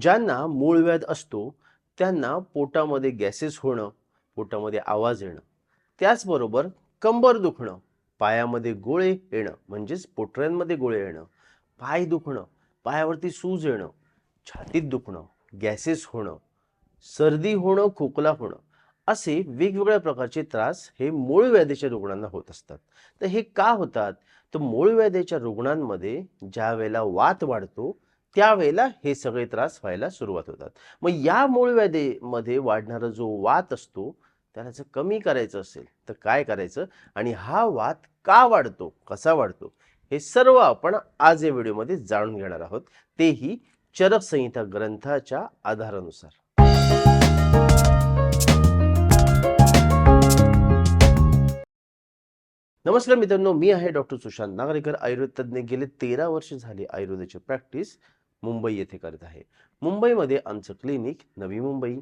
ज्यांना मूळव्याध असतो त्यांना पोटामध्ये गॅसेस होणं पोटामध्ये आवाज येणं त्याचबरोबर कंबर दुखणं पायामध्ये गोळे येणं म्हणजेच पोटऱ्यांमध्ये गोळे येणं पाय दुखणं पायावरती सूज येणं छातीत दुखणं गॅसेस होणं सर्दी होणं खोकला होणं असे वेगवेगळ्या प्रकारचे त्रास हे मूळ व्याधीच्या रुग्णांना होत असतात. तर हे का होतात? तर मूळ व्याधीच्या रुग्णांमध्ये ज्या वेळेला वात वाढतो त्यावेळेला हे सगळे त्रास व्हायला सुरुवात होतात. मग या मूळ व्याधीमध्ये वाढणारा जो वात असतो त्याला जर कमी करायचं असेल तर काय करायचं? आणि हा वात का वाढतो कसा वाढतो? हे सर्व आपण आज या व्हिडिओमध्ये जाणून घेणार आहोत. तेही चरक संहिता ग्रंथाच्या आधारानुसार. नमस्कार मित्रांनो मी आहे डॉक्टर सुशांत नागरेकर. आयुर्वेद तज्ज्ञ. गेले तेरा वर्ष झाली आयुर्वेदाची प्रॅक्टिस मुंबई येथे करत आहे. मुंबईमध्ये आमचं क्लिनिक नवी मुंबई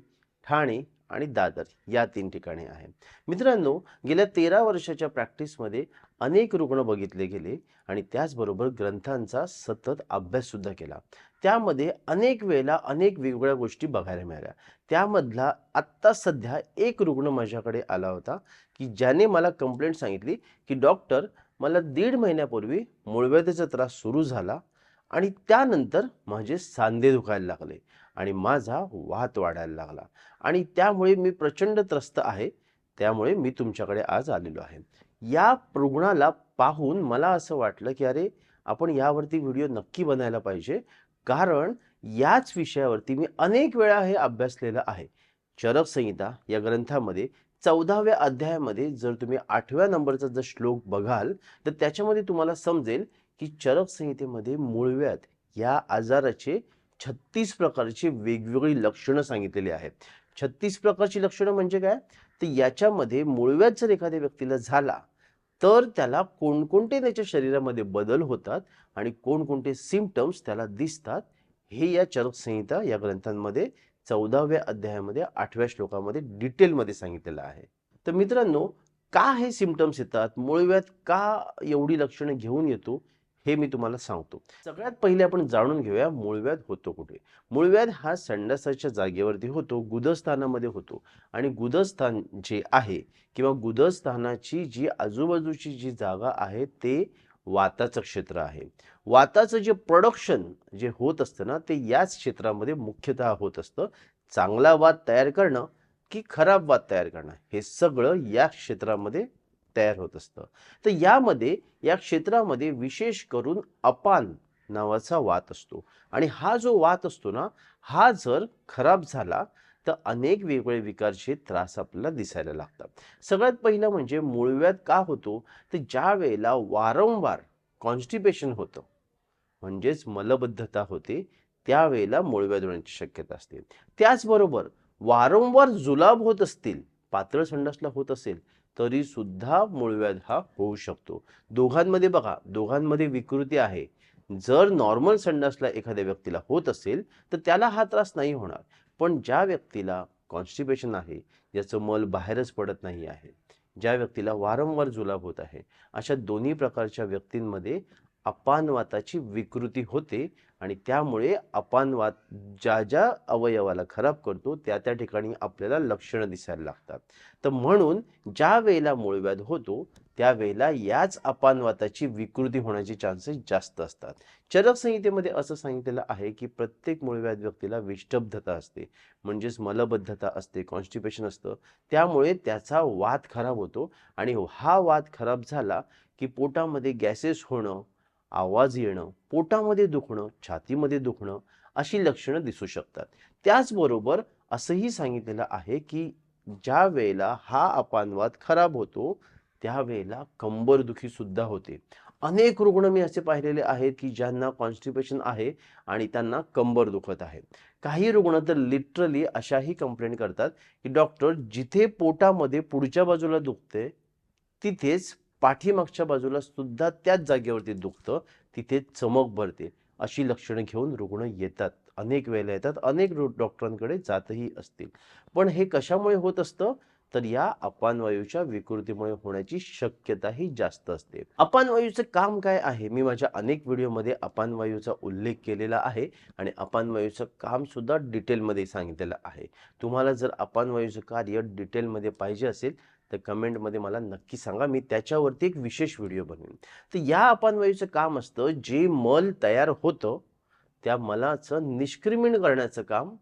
ठाणे आणि दादर या तीन ठिकाणी आहे. मित्रांनो गेल्या तेरा वर्षाच्या प्रॅक्टिसमध्ये अनेक रुग्ण बघितले गेले आणि त्याचबरोबर ग्रंथांचा सतत अभ्याससुद्धा केला. त्यामध्ये अनेक वेळेला अनेक वेगवेगळ्या गोष्टी बघायला मिळाल्या. त्यामधला आत्ता सध्या एक रुग्ण माझ्याकडे आला होता की ज्याने मला कंप्लेंट सांगितली की डॉक्टर मला दीड महिन्यापूर्वी मूळव्याधीचा त्रास सुरू झाला आणि त्यानंतर माझे सांधे दुखायला लागले आणि माझा वात वाढायला लागला. आणि त्यामुळे मी प्रचंड त्रस्त आहे. त्यामुळे मी तुमच्याकडे आज आलेलो आहे. या रुग्णाला पाहून मला असं वाटलं की अरे आपण यावरती व्हिडिओ नक्की बनायला पाहिजे. कारण याच विषयावरती मी अनेक वेळा हे अभ्यासलेलं आहे. चरक संहिता या ग्रंथामध्ये चौदाव्या अध्यायामध्ये जर तुम्ही आठव्या नंबरचा जर श्लोक बघाल तर त्याच्यामध्ये तुम्हाला समजेल की चरक संहितेमध्ये मूळव्याध या आजाराचे छत्तीस प्रकारची वेगवेगळी लक्षणं सांगितलेली आहेत. छत्तीस प्रकारची लक्षणं म्हणजे काय? तर याच्यामध्ये मूळव्याध जर एखाद्या व्यक्तीला झाला तर त्याला कोणकोणते त्याच्या शरीरामध्ये बदल होतात आणि कोणकोणते सिमटम्स त्याला दिसतात हे या चरक संहिता या ग्रंथांमध्ये चौदाव्या अध्यायामध्ये आठव्या श्लोकामध्ये डिटेलमध्ये सांगितलेलं आहे. तर मित्रांनो का हे सिमटम्स येतात? मूळव्याध का एवढी लक्षणं घेऊन येतो? हे मी तुम्हाला सांगतो. सगळ्यात पहिले आपण जाणून घेऊया मूळव्याध होतो कुठे? मूळव्याध हा संडासाच्या जागेवरती होतो गुदस्थानामध्ये होतो. आणि गुदस्थान जे आहे किंवा गुदस्थानाची जी आजूबाजूची जी जागा आहे ते वाताचं क्षेत्र आहे. वाताचं जे प्रोडक्शन जे होत असतं ना ते याच क्षेत्रामध्ये मुख्यतः होत असतं. चांगला वाद तयार करणं की खराब वाद तयार करणं हे सगळं या क्षेत्रामध्ये तयार होत असतं. तर यामध्ये या क्षेत्रामध्ये विशेष करून अपान नावाचा वात असतो. आणि हा जो वात असतो ना हा जर खराब झाला तर अनेक वेगवेगळे विकारचे त्रास आपल्याला दिसायला लागतात. सगळ्यात पहिलं म्हणजे मुळव्यात का होतो? तर ज्या वेळेला वारंवार कॉन्स्टिपेशन होतं म्हणजेच मलबद्धता होते त्यावेळेला मूळव्याध होण्याची शक्यता असते. त्याचबरोबर वारंवार जुलाब होत असतील पातळ संडासला होत असेल तरी सुद्धा मूळव्याध हा होऊ शकतो. दोघांमध्ये बघा दोघांमध्ये विकृती आहे. जर नॉर्मल संडासला एखाद्या व्यक्तीला होत असेल तर त्याला हा त्रास नाही होणार. पण ज्या व्यक्तीला कॉन्स्टिपेशन आहे ज्याचं मल बाहेरच पडत नाही आहे ज्या व्यक्तीला वारंवार जुलाब होत आहे अशा दोन्ही प्रकारच्या व्यक्तींमध्ये अपानवाताची विकृती होते आणि त्यामुळे अपानवात ज्या ज्या अवयवाला खराब करतो त्या त्या ठिकाणी आपल्याला लक्षणं दिसायला लागतात. तर म्हणून ज्या वेळेला मूळव्याध होतो त्यावेळेला याच अपानवाताची विकृती होण्याचे चान्सेस जास्त असतात. चरक संहितेमध्ये असं सांगितलेलं आहे की प्रत्येक मूळव्याध व्यक्तीला विष्टब्धता असते म्हणजेच मलबद्धता असते कॉन्स्टिपेशन असतं. त्यामुळे त्याचा वात खराब होतो आणि हा वात खराब झाला की पोटामध्ये गॅसेस होणं आवाज येणं पोटामध्ये दुखणं छातीमध्ये दुखणं अशी लक्षणं दिसू शकतात. त्याचबरोबर असंही सांगितलेलं आहे की ज्या वेळेला हा अपानवाद खराब होतो त्यावेळेला कंबरदुखी सुद्धा होते. अनेक रुग्ण मी असे पाहिलेले आहेत की ज्यांना कॉन्स्टिपेशन आहे आणि त्यांना कंबर दुखत आहे. काही रुग्ण तर लिटरली अशाही कंप्लेंट करतात की डॉक्टर जिथे पोटामध्ये पुढच्या बाजूला दुखते तिथेच पाठीमागच्या बाजूला सुद्धा त्याच जागेवरती दुखतं तिथे चमक भरते. अशी लक्षणं घेऊन रुग्ण येतात. अनेक वेळेला येतात. अनेक डॉक्टरांकडे जातही असतील. पण हे कशामुळे होत असतं? तर या अपानवायूच्या विकृतीमुळे होण्याची शक्यताही जास्त असते. अपानवायूचं काम काय आहे? मी माझ्या अनेक व्हिडिओमध्ये अपानवायूचा उल्लेख केलेला आहे आणि अपानवायूचं काम सुद्धा डिटेलमध्ये सांगितलेलं आहे. तुम्हाला जर अपानवायूचं कार्य डिटेलमध्ये पाहिजे असेल तर कमेंटमध्ये मला नक्की सांगा. मी त्याच्यावरती एक विशेष व्हिडिओ बनवेन. तर या अपानवायूचं काम असतं जे मल तयार होतं त्या मलाचं निष्क्रिमिण करण्याचं काम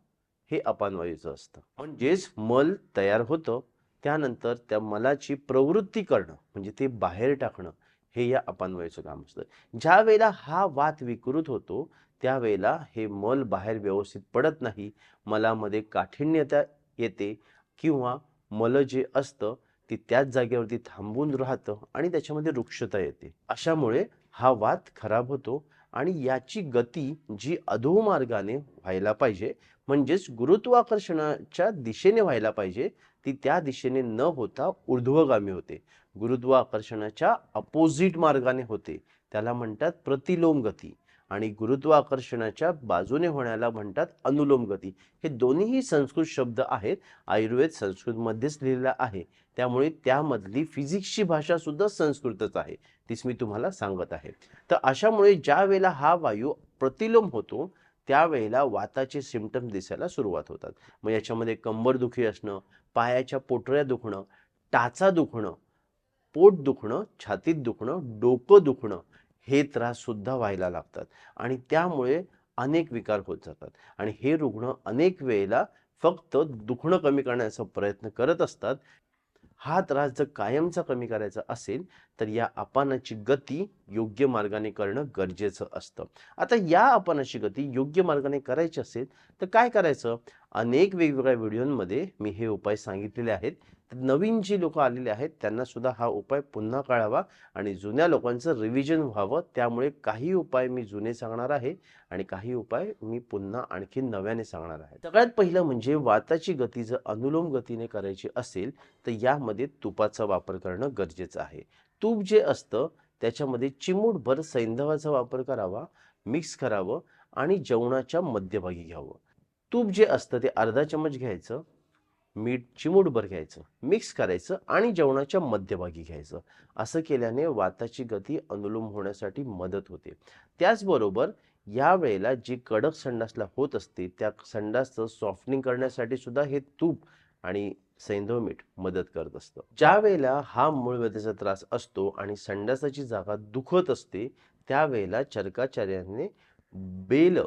हे अपानवायूचं असतं. म्हणजेच मल तयार होतं त्यानंतर त्या मलाची प्रवृत्ती करणं म्हणजे ते बाहेर टाकणं हे या अपानवायूचं काम असतं. ज्या वेळेला हा वात विकृत होतो त्यावेळेला हे मल बाहेर व्यवस्थित पडत नाही. मलामध्ये काठिण्यता येते किंवा मल जे असतं ती त्याच जागेवरती थांबून राहतं आणि त्याच्यामध्ये वृक्षता येते. अशामुळे हा वात खराब होतो आणि याची गती जी अधोमार्गाने व्हायला पाहिजे म्हणजेच गुरुत्वाकर्षणाच्या दिशेने व्हायला पाहिजे ती त्या दिशेने न होता ऊर्ध्वगामी होते. गुरुत्वाकर्षणाच्या अपोजिट मार्गाने होते. त्याला म्हणतात प्रतिलोम गती. आणि गुरुत्वाकर्षणाच्या बाजूने होण्याला म्हणतात अनुलोम गती. हे दोन्हीही संस्कृत शब्द आहेत. आयुर्वेद संस्कृतमध्येच लिहिलेला आहे. त्यामुळे त्यामधली फिजिक्सची भाषा सुद्धा संस्कृतच आहे. तीच मी तुम्हाला सांगत आहे. तर अशामुळे ज्या वेळेला हा वायू प्रतिलोम होतो त्यावेळेला वाताचे सिमटम दिसायला सुरुवात होतात. मग याच्यामध्ये कंबरदुखी असणं पायाच्या पोटऱ्या दुखणं टाचा दुखणं पोट दुखणं छातीत दुखणं डोकं दुखणं हे त्राससुद्धा व्हायला लागतात. आणि त्यामुळे अनेक विकार होत जातात. आणि हे रुग्ण अनेक वेळेला फक्त दुखणं कमी करण्याचा प्रयत्न करत असतात. हा त्रास जर कायमचा कमी करायचा असेल तर या अपानाची गती योग्य मार्गाने करणं गरजेचं असतं. आता या अपानाची गती योग्य मार्गाने करायची असेल तर काय करायचं? अनेक वेगवेगळ्या व्हिडिओंमध्ये मी हे उपाय सांगितलेले आहेत. नवीन जी लोक आलेले आहेत त्यांना सुद्धा हा उपाय पुन्हा कळावा आणि जुन्या लोकांचं रिव्हिजन व्हावं. त्यामुळे काही उपाय मी जुने सांगणार आहे आणि काही उपाय मी पुन्हा आणखी नव्याने सांगणार आहे. सगळ्यात पहिलं म्हणजे वाताची गती जर अनुलोम गतीने करायची असेल तर यामध्ये तुपाचा वापर करणं गरजेचं आहे. तूप जे असतं त्याच्यामध्ये चिमूटभर सैंधवाचा वापर करावा मिक्स करावं आणि जेवणाच्या मध्यभागी घ्यावं. तूप जे असतं ते अर्धा चमच घ्यायचं. मीठ चिमूटभर घ्यायचं मिक्स करायचं आणि जेवणाच्या मध्यभागी घ्यायचं. असं केल्याने वाताची गती अनुलोम होण्यासाठी मदत होते. त्याचबरोबर या वेळेला जी कडक संडासला होत असते त्या संडासचं सॉफ्टनिंग करण्यासाठी सुद्धा हे तूप आणि सैंधव मीठ मदत करत असतं. ज्या वेळेला हा मूळव्याधीचा त्रास असतो आणि संडासाची जागा दुखत असते त्यावेळेला चरकाचार्याने बेल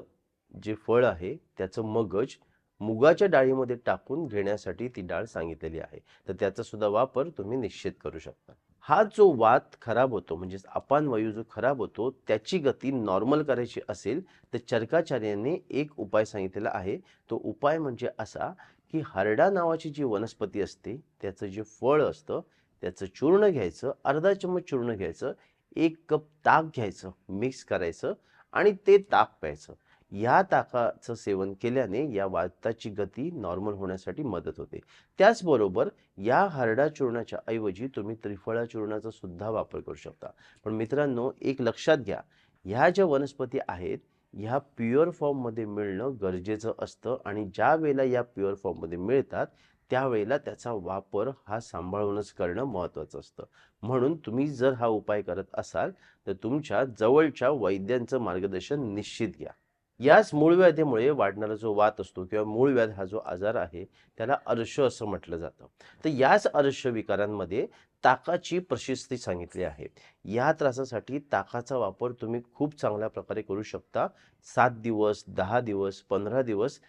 जे फळ आहे त्याचं मगज मुगाच्या डाळीमध्ये टाकून घेण्यासाठी ती डाळ सांगितलेली आहे. तर त्याचा सुद्धा वापर तुम्ही निश्चित करू शकता. हा जो वात खराब होतो म्हणजेच अपान वायू जो खराब होतो त्याची गती नॉर्मल करायची असेल तर चरकाचार्याने एक उपाय सांगितलेला आहे. तो उपाय म्हणजे असा की हरडा नावाची जी वनस्पती असते त्याचं जे फळ असतं त्याचं चूर्ण घ्यायचं अर्धा चम्मच चूर्ण घ्यायचं एक कप ताक घ्यायचं मिक्स करायचं आणि ते ताक प्यायचं. या ताकाचं सेवन केल्याने या वाताची गती नॉर्मल होण्यासाठी मदत होते. त्याचबरोबर या हरडा चूर्णाच्या ऐवजी तुम्ही त्रिफळा चूर्णाचा सुद्धा वापर करू शकता. पण मित्रांनो एक लक्षात घ्या ह्या ज्या वनस्पती आहेत ह्या प्युअर फॉर्ममध्ये मिळणं गरजेचं असतं आणि ज्या वेळेला या प्युअर फॉर्ममध्ये मिळतात त्यावेळेला त्याचा वापर हा सांभाळूनच करणं महत्त्वाचं असतं. म्हणून तुम्ही जर हा उपाय करत असाल तर तुमच्या जवळच्या वैद्यांचं मार्गदर्शन निश्चित घ्या. याच मूळव्याधीमुळे वाढणारा जो वात असतो किंवा मूळव्याध हा जो आजार आहे त्याला अर्श असं म्हटलं जातं. तर याच अर्श विकारांमध्ये ताकाची प्रशस्ती सांगितली आहे. या त्रासासाठी ताकाचा वापर तुम्ही खूप चांगल्या प्रकारे करू शकता. सात दिवस दहा दिवस पंधरा दिवस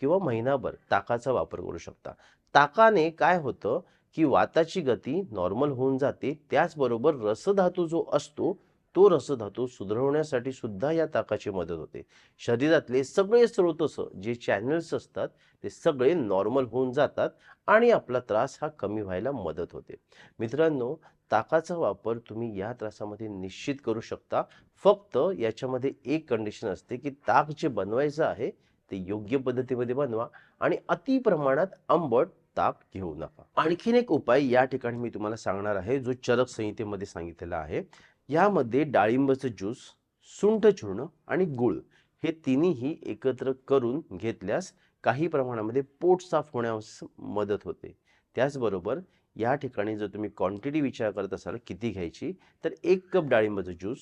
किंवा महिनाभर ताकाचा वापर करू शकता. ताकाने काय होतं की वाताची गती नॉर्मल होऊन जाते. त्याचबरोबर रसधातू जो असतो तो रसधातू सुधारवण्यासाठी सुद्धा या ताकाची मदत होते. शरीरातले सगळे स्रोतस जे चॅनल्स असतात ते सगळे नॉर्मल होऊन जातात आणि आपला त्रास हा कमी व्हायला मदत होते. मित्रांनो ताकाचा वापर तुम्ही या त्रासामध्ये निश्चित करू शकता. फक्त याच्यामध्ये एक कंडिशन असते की ताक जे बनवायचं आहे ते योग्य पद्धतीमध्ये बनवा आणि अति प्रमाणात आंबट ताक घेऊ नका. आणखीन एक उपाय या ठिकाणी मी तुम्हाला सांगणार आहे जो चरक संहितेमध्ये सांगितलेला आहे. यामध्ये डाळिंबाचं ज्यूस सुंठ चूर्ण आणि गुळ हे तिन्हीही एकत्र करून घेतल्यास काही प्रमाणामध्ये पोट साफ होण्यास मदत होते. त्याचबरोबर या ठिकाणी जर तुम्ही क्वांटिटी विचार करत असाल किती घ्यायची तर एक कप डाळिंबाचं ज्यूस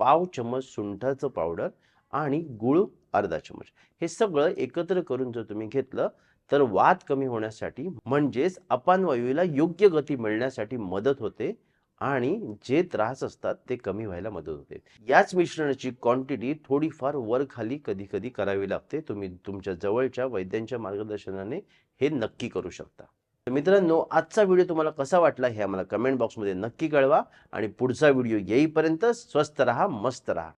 पाव चमच सुंठाचं पावडर आणि गुळ अर्धा चम्मच. हे सगळं एकत्र करून जर तुम्ही घेतलं तर वात कमी होण्यासाठी म्हणजेच अपानवायूला योग्य गती मिळण्यासाठी मदत होते. आणि जे त्रास असतात ते कमी व्हायला मदत होते. याच मिश्रणाची क्वांटिटी थोडीफार वर खाली कधी कधी करावी लागते. तुम्ही तुमच्या जवळच्या वैद्यांच्या मार्गदर्शनाने हे नक्की करू शकता. तर मित्रांनो आजचा व्हिडिओ तुम्हाला कसा वाटला हे आम्हाला कमेंट बॉक्समध्ये नक्की कळवा आणि पुढचा व्हिडिओ येईपर्यंत स्वस्त रहा मस्त रहा.